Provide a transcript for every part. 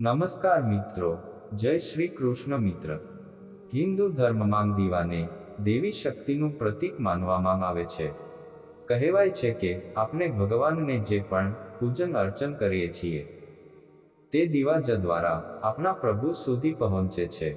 નમસ્કાર મિત્રો, જય શ્રી કૃષ્ણ મિત્ર. હિન્દુ ધર્મમાં દીવાને દેવી શક્તિનું પ્રતીક માનવામાં આવે છે. કહેવાય છે કે આપણે ભગવાનને જે પણ પૂજન અર્ચન કરીએ છીએ, તે દીવા જ દ્વારા આપણા પ્રભુ સુધી પહોંચે છે.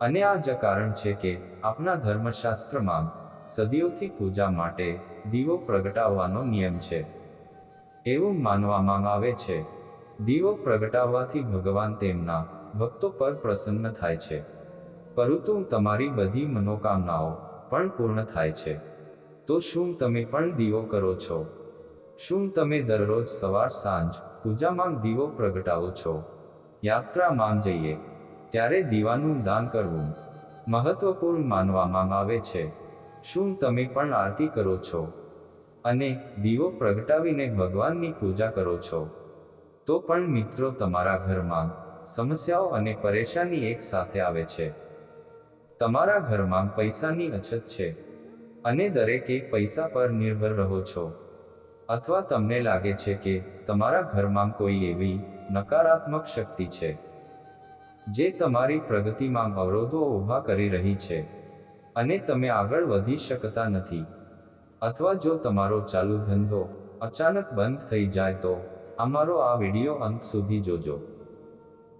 અને આ જ કારણ છે કે આપણા ધર્મશાસ્ત્રમાં સદીઓથી પૂજા માટે દીવો પ્રગટાવવાનો નિયમ છે. એવું માનવામાં આવે છે દીવો પ્રગટાવવાથી ભગવાન તેમના ભક્તો પર પ્રસન્ન થાય છે. પરંતુ તમારી બધી મનોકામનાઓ પણ પૂર્ણ થાય છે. તો શું તમે પણ દીવો કરો છો? શું તમે દરરોજ સવાર સાંજ પૂજામાં દીવો પ્રગટાવો છો? યાત્રામાં જઈએ, ત્યારે દીવાનું દાન કરવું મહત્વપૂર્ણ માનવામાં આવે છે. શું તમે પણ આરતી કરો છો? અને દીવો પ્રગટાવીને ભગવાનની પૂજા કરો છો? તો પણ મિત્રો તમારા ઘરમાં સમસ્યાઓ અને પરેશાની એક સાથે આવે છે. તમારા ઘરમાં પૈસાની અછત છે. અને દરેક પૈસા પર નિર્ભર રહો છો. અથવા તમને લાગે છે કે તમારા ઘરમાં કોઈ એવી નકારાત્મક શક્તિ છે. જે તમારી પ્રગતિમાં અવરોધો ઊભા કરી રહી છે. અને તમે આગળ વધી શકતા નથી. અથવા જો તમારો ચાલુ ધંધો અચાનક બંધ થઈ જાય તો અમારો આ વીડિયો અંત સુધી જોજો.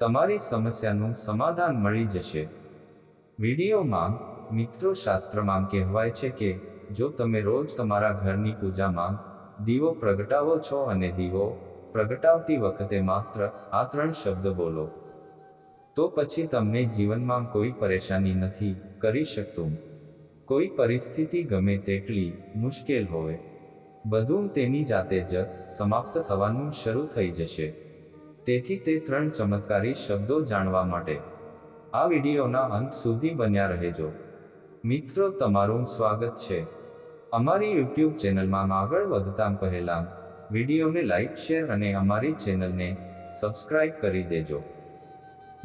તમારી સમસ્યાનું સમાધાન મળી જશે. વિડીયોમાં મિત્રો શાસ્ત્રમાં કહેવાય છે કે, જો તમે રોજ તમારા ઘરની પૂજામાં દીવો પ્રગટાવો છો અને દીવો પ્રગટાવતી વખતે માત્ર આ ત્રણ શબ્દ બોલો, તો પછી તમને જીવનમાં કોઈ પરેશાની નથી કરી શકતું. કોઈ પરિસ્થિતિ ગમે તેટલી મુશ્કેલ હોય. બધું તેની જાતે જ સમાપ્ત થવાનું શરૂ થઈ જશે. તેથી તે ત્રણ ચમત્કારી શબ્દો જાણવા માટે. આ વિડીયોના અંત સુધી બન્યા રહેજો. મિત્રો, તમારું સ્વાગત છે. અમારી યુટ્યુબ ચેનલમાં આગળ વધતા પહેલા વિડીયોને લાઇક શેર અને અમારી ચેનલને સબસ્ક્રાઇબ કરી દેજો.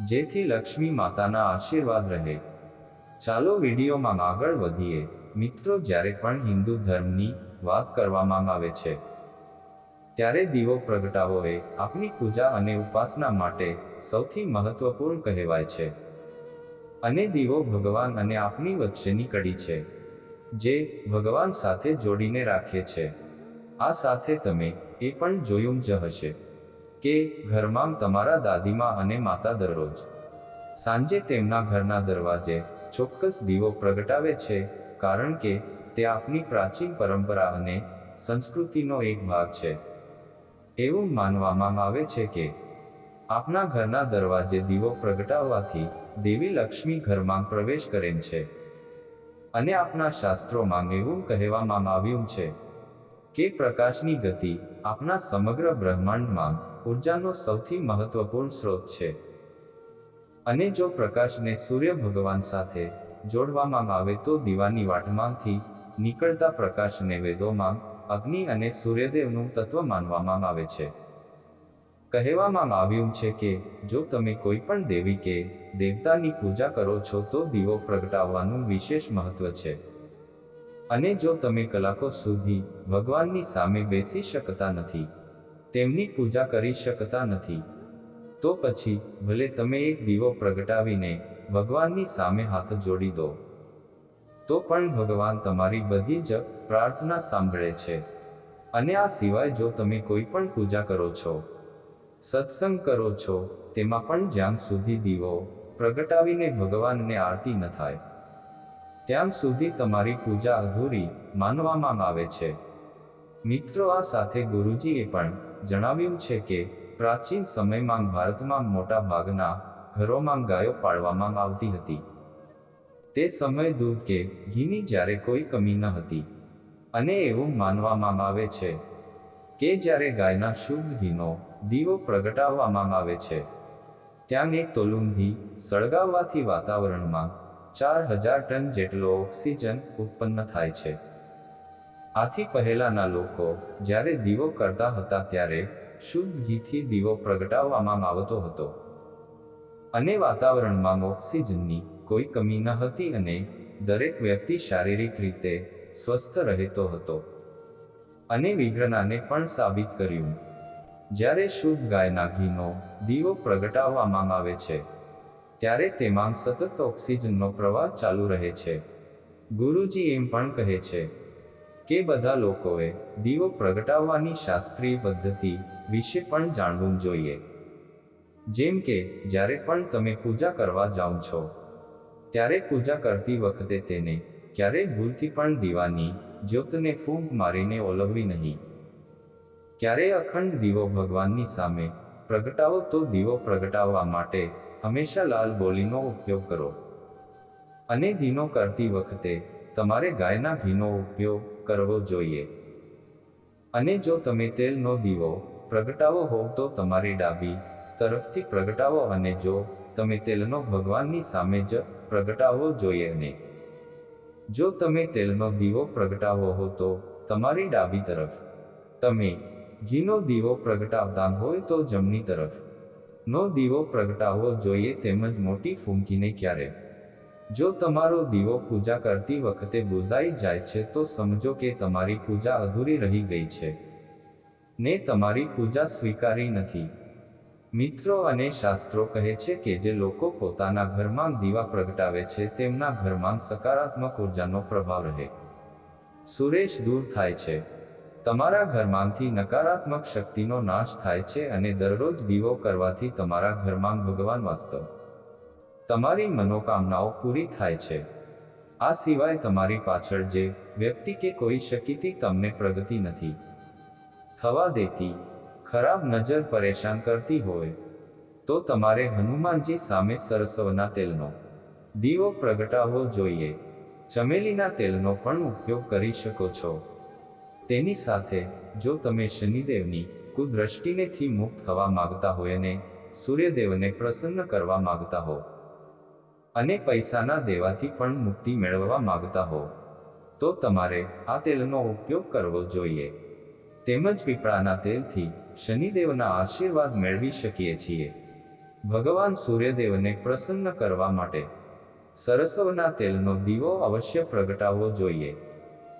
જેથી લક્ષ્મી માતાના આશીર્વાદ રહે. ચાલો વિડીયોમાં આગળ વધીએ. મિત્રો જ્યારે પણ હિન્દુ ધર્મની વાત કરવામાં આવે છે, ત્યારે દીવો પ્રગટાવો એ આપની પૂજા અને ઉપાસના માટે સૌથી મહત્વપૂર્ણ કહેવાય છે. અને દીવો ભગવાન અને આપની વચ્ચેની કડી છે, જે ભગવાન સાથે જોડીને રાખે છે. આ સાથે તમે એ પણ જોયું જ હશે કે ઘરમાં તમારા દાદીમાં અને માતા દરરોજ સાંજે તેમના ઘરના દરવાજે ચોક્કસ દીવો પ્રગટાવે છે કારણ કે તે આપની પ્રાચીન પરંપરા અને સંસ્કૃતિનો એક ભાગ છે. એવું માનવામાં આવે છે કે આપના ઘરના દરવાજે દીવો પ્રગટાવવાથી દેવી લક્ષ્મી ઘરમાં પ્રવેશ કરે છે. અને આપના શાસ્ત્રોમાં એવું કહેવામાં આવ્યું છે કે પ્રકાશની ગતિ આપના સમગ્ર બ્રહ્માંડમાં ઉર્જાનો સૌથી મહત્વપૂર્ણ સ્ત્રોત છે. અને જો પ્રકાશને સૂર્ય ભગવાન સાથે જોડવામાં આવે તો દીવાની વાટમાંથી નીકળતા પ્રકાશને વેદોમાં અગ્નિ અને સૂર્યદેવનું તત્વ માનવામાં આવે છે. કહેવામાં આવ્યું છે કે, જો તમે કોઈ પણ દેવી કે દેવતાની પૂજા કરો છો તો દીવો પ્રગટાવવાનું વિશેષ મહત્વ છે. અને જો તમે કલાકો સુધી ભગવાનની સામે બેસી શકતા નથી, તેમની પૂજા કરી શકતા નથી, તો પછી ભલે તમે એક દીવો પ્રગટાવીને ભગવાનની સામે હાથ જોડી દો. તો પણ ભગવાન તમારી બધી જ પ્રાર્થના સાંભળે છે. અને આ સિવાય જો તમે કોઈ પણ પૂજા કરો છો, સત્સંગ કરો છો, તેમાં પણ જ્યાં સુધી દીવો પ્રગટાવીને ભગવાનને આરતી ન થાય, ત્યાં સુધી તમારી પૂજા અધૂરી માનવામાં આવે છે. મિત્રો, આ સાથે ગુરુજીએ પણ જણાવ્યું છે કે પ્રાચીન સમયમાં ભારતમાં મોટા ભાગના ઘરોમાં ગાયો પાળવામાં આવતી હતી. તે સમય દૂધ કે ઘીની જ્યારે કોઈ કમી ન હતી. અને એવું માનવામાં આવે છે કે જ્યારે ગાયના શુભ ઘીનો દીવો પ્રગટાવવામાં આવે છે, ત્યાં એક તોલુંધી સળગાવવાથી વાતાવરણમાં ચાર હજાર ટન જેટલો ઓક્સિજન ઉત્પન્ન થાય છે. આથી પહેલાના લોકો જ્યારે દીવો કરતા હતા ત્યારે શુદ્ધ ઘીથી દીવો પ્રગટાવવામાં આવતો હતો. અને વાતાવરણમાં ઓક્સિજનની કોઈ કમી ન હતી અને દરેક વ્યક્તિ શારીરિક રીતે સ્વસ્થ રહેતો હતો. અને વિગ્રનાને પણ સાબિત કર્યું. જ્યારે શુદ્ધ ગાયના ઘીનો દીવો પ્રગટાવવામાં આવે છે, ત્યારે તેમાં સતત ઓક્સિજનનો પ્રવાહ ચાલુ રહે છે. ગુરુજી એમ પણ કહે છે કે બધા લોકોએ દીવો પ્રગટાવવાની શાસ્ત્રીય પદ્ધતિ વિશે પણ જાણવું જોઈએ. જેમ કે, જ્યારે પણ તમે પૂજા કરવા જાઓ છો, ત્યારે પૂજા કરતી વખતે તેને ક્યારેય ભૂલથી પણ દીવાની જ્યોતને ફૂંક મારીને ઓલવવી નહીં. ક્યારેય અખંડ દીવો ભગવાનની સામે પ્રગટાવો તો દીવો પ્રગટાવવા માટે હંમેશા લાલ બોલીનો ઉપયોગ કરો. અને ધીનો કરતી વખતે તમારે ગાયના ઘીનો ઉપયોગ કરવો જોઈએ. અને જો તમે તેલનો દીવો પ્રગટાવો હોવ તો તમારી ડાબી તરફથી પ્રગટાવો અને જો તમે તેલનો ભગવાનની સામે જ પ્રગટાવવો જોઈએ ને. જો તમે તેલનો દીવો પ્રગટાવો હો તો તમારી ડાબી તરફ. તમે ઘીનો દીવો પ્રગટાવતા હોય તો જમણી તરફ. નો દીવો પ્રગટાવવો જોઈએ તેમજ મોટી ફૂંકીને ક્યારે. જો તમારો દીવો પૂજા કરતી વખતે બુઝાઈ જાય છે તો સમજો કે તમારી પૂજા અધૂરી રહી ગઈ છે. ને તમારી પૂજા સ્વીકારી નથી. મિત્રો અને શાસ્ત્રો કહે છે કે જે લોકો પોતાના ઘરમાં દીવા પ્રગટાવે છે, તેમના ઘરમાં સકારાત્મક ઉર્જાનો પ્રભાવ રહે. સુરેશ દૂર થાય છે. તમારા ઘરમાંથી નકારાત્મક શક્તિનો નાશ થાય છે અને દરરોજ દીવો કરવાથી તમારા ઘરમાં ભગવાન વાસ્તવ. તમારી મનોકામનાઓ પૂરી થાય છે. આ સિવાય તમારી પાછળ જે વ્યક્તિ કે કોઈ શક્તિ તમને પ્રગતિ નથી. થવા દેતી ખરાબ નજર પરેશાન કરતી હોય, તો તમારે હનુમાનજી સામે સરસવના તેલનો દીવો પ્રગટાવવો જોઈએ. ચમેલીના તેલનો પણ ઉપયોગ કરી શકો છો. તેની સાથે, જો તમે શનિદેવની કુદ્રષ્ટિનેથી મુક્ત થવા માંગતા હોય અને સૂર્યદેવને પ્રસન્ન કરવા માંગતા હો, અને પૈસાના દેવાથી પણ મુક્તિ મેળવવા માંગતા હો, તો તમારે આ તેલનો ઉપયોગ કરવો જોઈએ. તેમજ પીપળાના તેલથી શનિદેવના આશીર્વાદ મેળવી શકીએ છીએ. ભગવાન સૂર્યદેવને પ્રસન્ન કરવા માટે સરસવના તેલનો દીવો અવશ્ય પ્રગટાવવો જોઈએ.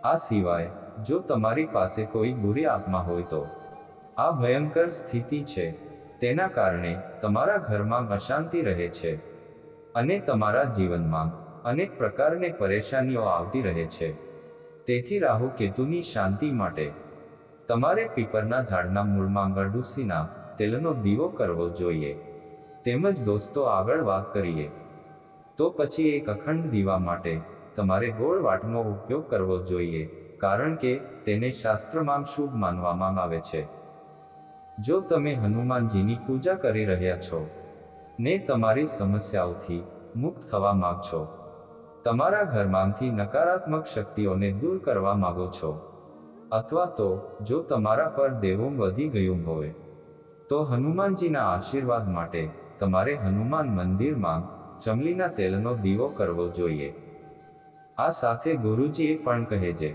આ સિવાય, જો તમારી પાસે કોઈ બુરી આત્મા હોય તો આ ભયંકર સ્થિતિ છે. તેના કારણે તમારા ઘરમાં અશાંતિ રહે છે અને તમારા જીવનમાં અનેક પ્રકારની પરેશાનીઓ આવતી રહે છે. તેથી રાહુ કેતુની શાંતિ માટે તમારે પીપરના ઝાડના મૂળમાં ગરડુસીના તેલનો દીવો કરવો જોઈએ. તેમજ દોસ્તો આગળ વાત કરીએ. તો પછી એક અખંડ દીવા માટે તમારે ગોળ વાટનો ઉપયોગ કરવો જોઈએ, કારણ કે તેને શાસ્ત્રમાં શુભ માનવામાં આવે છે. જો તમે હનુમાનજીની પૂજા કરી રહ્યા છો, ને તમારી સમસ્યાઓથી મુક્ત થવા માંગશો તમારા ઘરમાંથી નકારાત્મક શક્તિઓને દૂર કરવા માંગો છો અથવા તો, જો તમારા પર દેવું વધી ગયું હોય, તો હનુમાનજીના આશીર્વાદ માટે તમારે હનુમાન મંદિરમાં ચમલીના તેલનો દીવો કરવો જોઈએ. આ સાથે ગુરુજી એ પણ કહે છે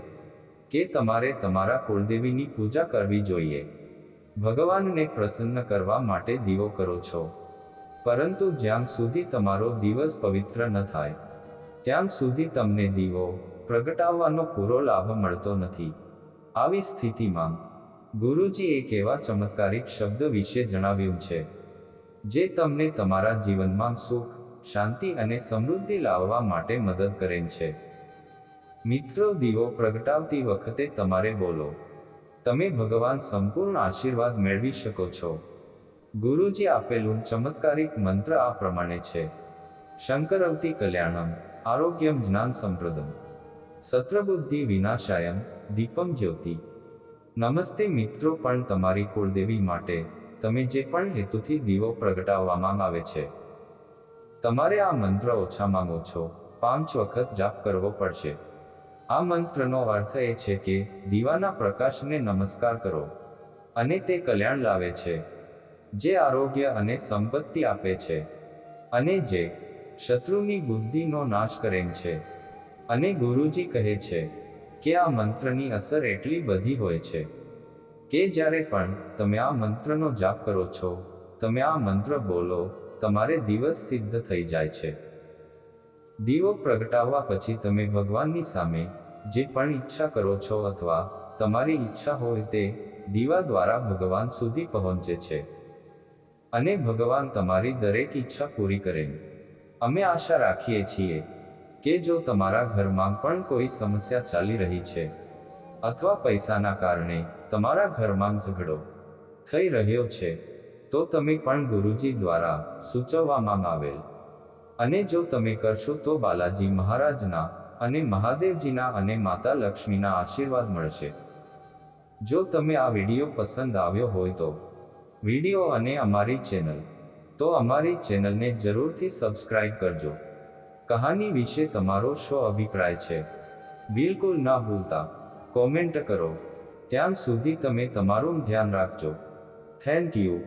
કે તમારે તમારા કુળદેવીની પૂજા કરવી જોઈએ. ભગવાનને પ્રસન્ન કરવા માટે દીવો કરો છો. પરંતુ જ્યાં સુધી તમારો દિવસ પવિત્ર ન થાય, ત્યાં સુધી તમને દીવો પ્રગટાવવાનો પૂરો લાભ મળતો નથી. આવી સ્થિતિમાં ગુરુજી એક એવા ચમત્કારિક શબ્દ વિશે જણાવ્યું છે, જે તમને તમારા જીવનમાં સુખ, શાંતિ અને સમૃદ્ધિ લાવવા માટે મદદ કરે છે. મિત્રો, દીવો પ્રગટાવતી વખતે તમારે બોલો. તમે ભગવાન સંપૂર્ણ આશીર્વાદ મેળવી શકો છો. ગુરુજી આપેલું ચમત્કારિક મંત્ર આ પ્રમાણે છે. શંકરવતી કલ્યાણમ, આરોગ્યમ જ્ઞાન સંપ્રદમ. સત્રબુદ્ધિ વિનાશાયમ, દીપમ જ્યોતિ. નમસ્તે મિત્રો, પણ તમારી કુળદેવી માટે તમે જે પણ હેતુથી દીવો પ્રગટાવવામાં આવે છે, તમારે આ મંત્ર ઓછામાં ઓછો પાંચ વખત જાપ કરવો પડશે. આ મંત્રનો અર્થ એ છે કે દીવાના પ્રકાશને નમસ્કાર કરો અને તે કલ્યાણ લાવે છે, જે આરોગ્ય અને સંપત્તિ આપે છે અને જે શત્રુની બુદ્ધિનો નાશ કરે છે. અને ગુરુજી કહે છે કે આ મંત્રની અસર એટલી બધી હોય છે કે જ્યારે પણ તમે આ મંત્રનો જાપ કરો છો, તમે આ મંત્ર બોલો, તમારે દિવસ સિદ્ધ થઈ જાય છે. દીવો પ્રગટાવવા પછી તમે ભગવાનની સામે જે પણ ઈચ્છા કરો છો અથવા તમારી ઈચ્છા હોય તે દીવા દ્વારા ભગવાન સુધી પહોંચે છે. અને ભગવાન તમારી દરેક ઈચ્છા પૂરી કરે. અમે આશા રાખીએ છીએ કે જો તમારા ઘરમાં પણ કોઈ સમસ્યા ચાલી રહી છે, અથવા પૈસાના કારણે તમારા ઘરમાં ઝઘડો થઈ રહ્યો છે, તો તમે પણ ગુરુજી દ્વારા સૂચવવામાં આવેલ. અને જો તમે કરશો તો બાલાજી મહારાજના અને મહાદેવજીના અને માતા લક્ષ્મીના આશીર્વાદ મળશે. જો તમે આ વીડિયો પસંદ આવ્યો હોય તો વીડિયો અને અમારી ચેનલ, તો અમારી ચેનલને જરૂરથી સબસ્ક્રાઇબ કરજો. કહાની વિશે તમારો શો અભિપ્રાય છે. બિલકુલ ના ભૂલતા. કોમેન્ટ કરો. ત્યાં સુધી તમે તમારું ધ્યાન રાખજો. Thank you.